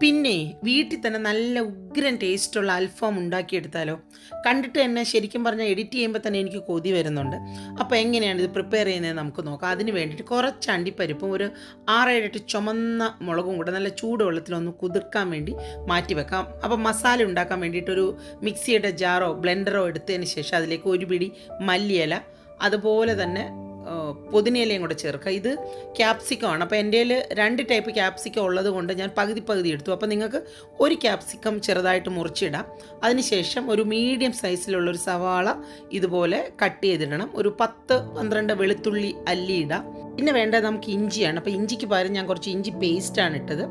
പിന്നെ വീട്ടിൽ തന്നെ നല്ല ഉഗ്രൻ ടേസ്റ്റുള്ള അൽഫാം ഉണ്ടാക്കിയെടുത്താലോ? കണ്ടിട്ട് തന്നെ ശരിക്കും പറഞ്ഞാൽ എഡിറ്റ് ചെയ്യുമ്പോൾ തന്നെ എനിക്ക് കൊതി വരുന്നുണ്ട്. അപ്പോൾ എങ്ങനെയാണ് ഇത് പ്രിപ്പയർ ചെയ്യുന്നത് നമുക്ക് നോക്കാം. അതിന് വേണ്ടിയിട്ട് കുറച്ച് അണ്ടിപ്പരിപ്പും ഒരു ആറേഴെട്ട് ചുമന്ന മുളകും കൂടെ നല്ല ചൂടുവെള്ളത്തിലൊന്ന് കുതിർക്കാൻ വേണ്ടി മാറ്റി വെക്കാം. അപ്പോൾ മസാല ഉണ്ടാക്കാൻ വേണ്ടിയിട്ടൊരു മിക്സിയുടെ ജാറോ ബ്ലെൻഡറോ എടുത്തതിന് ശേഷം അതിലേക്ക് ഒരു പിടി മല്ലിയില അതുപോലെ തന്നെ പുതിനയിലയും കൂടെ ചേർക്കുക. ഇത് ക്യാപ്സിക്കം ആണ്. അപ്പോൾ എന്റെ രണ്ട് ടൈപ്പ് ക്യാപ്സിക്കം ഉള്ളത് കൊണ്ട് ഞാൻ പകുതി പകുതി എടുത്തു. അപ്പോൾ നിങ്ങൾക്ക് ഒരു ക്യാപ്സിക്കം ചെറുതായിട്ട് മുറിച്ചിടാം. അതിനുശേഷം ഒരു മീഡിയം സൈസിലുള്ള ഒരു സവാള ഇതുപോലെ കട്ട് ചെയ്തിടണം. ഒരു പത്ത് പന്ത്രണ്ട് വെളുത്തുള്ളി അല്ലി ഇടാം. പിന്നെ വേണ്ടത് നമുക്ക് ഇഞ്ചിയാണ്. അപ്പോൾ ഇഞ്ചിക്ക് പകരം ഞാൻ കുറച്ച് ഇഞ്ചി പേസ്റ്റാണ് ഇട്ടത്.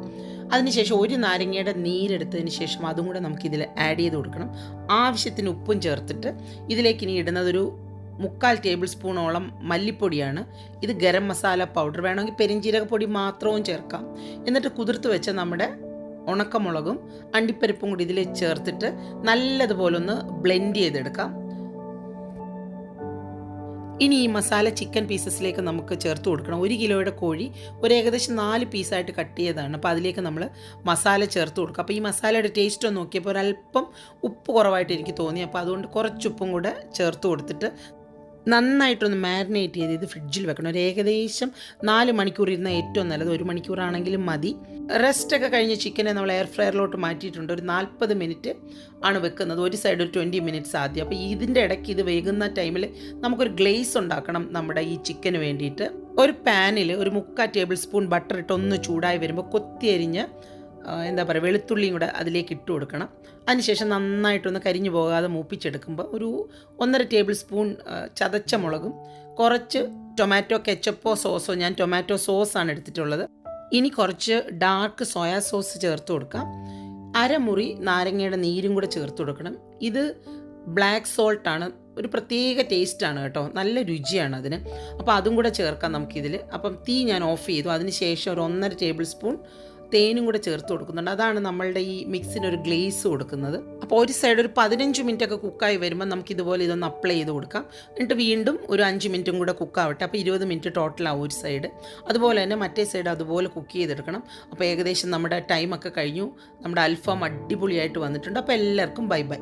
അതിനുശേഷം ഒരു നാരങ്ങയുടെ നീരെടുത്തതിന് ശേഷം അതും കൂടെ നമുക്കിതിൽ ആഡ് ചെയ്ത് കൊടുക്കണം. ആവശ്യത്തിന് ഉപ്പും ചേർത്തിട്ട് ഇതിലേക്ക് ഇനി ഇടുന്നത് ഒരു മുക്കാൽ ടേബിൾ സ്പൂണോളം മല്ലിപ്പൊടിയാണ്. ഇത് ഗരം മസാല പൗഡർ. വേണമെങ്കിൽ പെരിഞ്ചീരക പൊടി മാത്രവും ചേർക്കാം. എന്നിട്ട് കുതിർത്ത് വെച്ച നമ്മുടെ ഉണക്കമുളകും അണ്ടിപ്പരിപ്പും കൂടി ഇതിൽ ചേർത്തിട്ട് നല്ലതുപോലെ ഒന്ന് ബ്ലെൻഡ് ചെയ്തെടുക്കാം. ഇനി ഈ മസാല ചിക്കൻ പീസസിലേക്ക് നമുക്ക് ചേർത്ത് കൊടുക്കണം. ഒരു കിലോയുടെ കോഴി ഒരു ഏകദേശം നാല് പീസായിട്ട് കട്ട് ചെയ്തതാണ്. അപ്പോൾ അതിലേക്ക് നമ്മൾ മസാല ചേർത്ത് കൊടുക്കുക അപ്പോൾ ഈ മസാലയുടെ ടേസ്റ്റ് ഒന്ന് നോക്കിയപ്പോൾ ഒരല്പം ഉപ്പ് കുറവായിട്ട് എനിക്ക് തോന്നി. അപ്പോൾ അതുകൊണ്ട് കുറച്ച് ഉപ്പും കൂടെ ചേർത്ത് കൊടുത്തിട്ട് നന്നായിട്ടൊന്ന് മാരിനേറ്റ് ചെയ്ത് ഇത് ഫ്രിഡ്ജിൽ വെക്കണം. ഒരു ഏകദേശം നാല് മണിക്കൂർ ഇരുന്ന ഏറ്റവും നല്ലത്. ഒരു മണിക്കൂറാണെങ്കിലും മതി. റെസ്റ്റൊക്കെ കഴിഞ്ഞ് ചിക്കനെ നമ്മൾ എയർ ഫ്രയറിലോട്ട് മാറ്റിയിട്ടുണ്ട്. ഒരു നാൽപ്പത് മിനിറ്റ് ആണ് വെക്കുന്നത്. ഒരു സൈഡ് ഒരു ട്വന്റി മിനിറ്റ്സ് ആദ്യം. അപ്പോൾ ഇതിന്റെ ഇടയ്ക്ക് ഇത് വേകുന്ന ടൈമിൽ നമുക്കൊരു ഗ്ലേസ് ഉണ്ടാക്കണം നമ്മുടെ ഈ ചിക്കന് വേണ്ടിയിട്ട്. ഒരു പാനിൽ ഒരു മുക്കാൽ ടേബിൾ സ്പൂൺ ബട്ടർ ഇട്ട് ഒന്ന് ചൂടായി വരുമ്പോൾ കൊത്തിയരിഞ്ഞ് എന്താ പറയുക വെളുത്തുള്ളിയും കൂടെ അതിലേക്ക് ഇട്ട് കൊടുക്കണം. അതിനുശേഷം നന്നായിട്ടൊന്ന് കരിഞ്ഞു പോകാതെ മൂപ്പിച്ചെടുക്കുമ്പോൾ ഒരു ഒന്നര ടേബിൾ സ്പൂൺ ചതച്ച മുളകും കുറച്ച് ടൊമാറ്റോ കെച്ചപ്പോ സോസോ ഞാൻ ടൊമാറ്റോ സോസാണ് എടുത്തിട്ടുള്ളത്. ഇനി കുറച്ച് ഡാർക്ക് സോയാ സോസ് ചേർത്ത് കൊടുക്കാം. അരമുറി നാരങ്ങയുടെ നീരും കൂടെ ചേർത്ത് കൊടുക്കണം. ഇത് ബ്ലാക്ക് സോൾട്ടാണ് ഒരു പ്രത്യേക ടേസ്റ്റാണ് കേട്ടോ. നല്ല രുചിയാണ് അതിന്. അപ്പോൾ അതും കൂടെ ചേർക്കാം നമുക്കിതിൽ അപ്പം തീ ഞാൻ ഓഫ് ചെയ്തു. അതിന് ശേഷം ഒരു ഒന്നര ടേബിൾ സ്പൂൺ തേനും കൂടെ ചേർത്ത് കൊടുക്കുന്നുണ്ട്. അതാണ് നമ്മളുടെ ഈ മിക്സിന് ഒരു ഗ്ലേസ് കൊടുക്കുന്നത്. അപ്പോൾ ഒരു സൈഡ് ഒരു പതിനഞ്ച് മിനിറ്റ് ഒക്കെ കുക്കായി വരുമ്പോൾ നമുക്ക് ഇതുപോലെ ഇതൊന്ന് അപ്ലൈ ചെയ്ത് കൊടുക്കാം. എന്നിട്ട് വീണ്ടും ഒരു അഞ്ച് മിനിറ്റും കൂടെ കുക്കാവട്ടെ അപ്പോൾ ഇരുപത് മിനിറ്റ് ടോട്ടലാവും ഒരു സൈഡ് അതുപോലെ തന്നെ മറ്റേ സൈഡ് അതുപോലെ കുക്ക് ചെയ്തെടുക്കണം. അപ്പോൾ ഏകദേശം നമ്മുടെ ടൈമൊക്കെ കഴിഞ്ഞു. നമ്മുടെ അൽഫാം അടിപൊളിയായിട്ട് വന്നിട്ടുണ്ട്. അപ്പോൾ എല്ലാവർക്കും ബൈ ബൈ